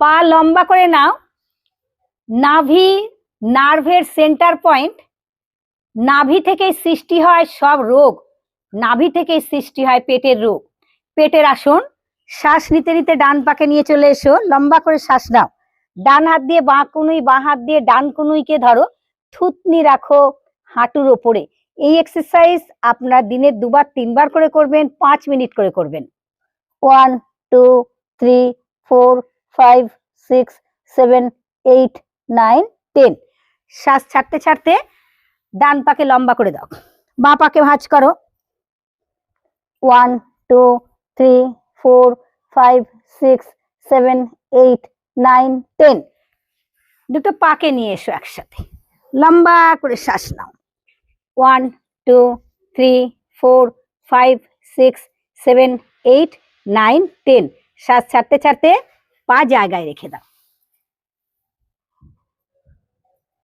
পা লম্বা করে নাও। নাভি নার্ভের সেন্টার পয়েন্ট। নাভি থেকে সৃষ্টি হয় সব রোগ। নাভি থেকে সৃষ্টি হয় পেটের রোগ। পেটের আসন, শ্বাস নিতে নিতে ডান পাকে নিয়ে চলে এসো। লম্বা করে শ্বাস নাও। ডান হাত দিয়ে বাঁ কুনুই, বাঁ হাত দিয়ে ডান কুনুইকে ধরো। থুতনি রাখো হাঁটুর ওপরে। এই এক্সারসাইজ আপনার দিনে দুবার, তিনবার করে করবেন, পাঁচ মিনিট করে করবেন। One two three four five six seven eight nine ten শ্বাস ছাড়তে ছাড়তে ডান পাকে লম্বা করে দাও। বাঁ পাকে ভাঁজ করো। One two three four five six seven eight nine ten দুটো পাকে নিয়ে এসো একসাথে। লম্বা করে শ্বাস নাও। One two three four five six seven eight nine ten শ্বাস ছাড়তে ছাড়তে পা জায়গায় রেখে দাও।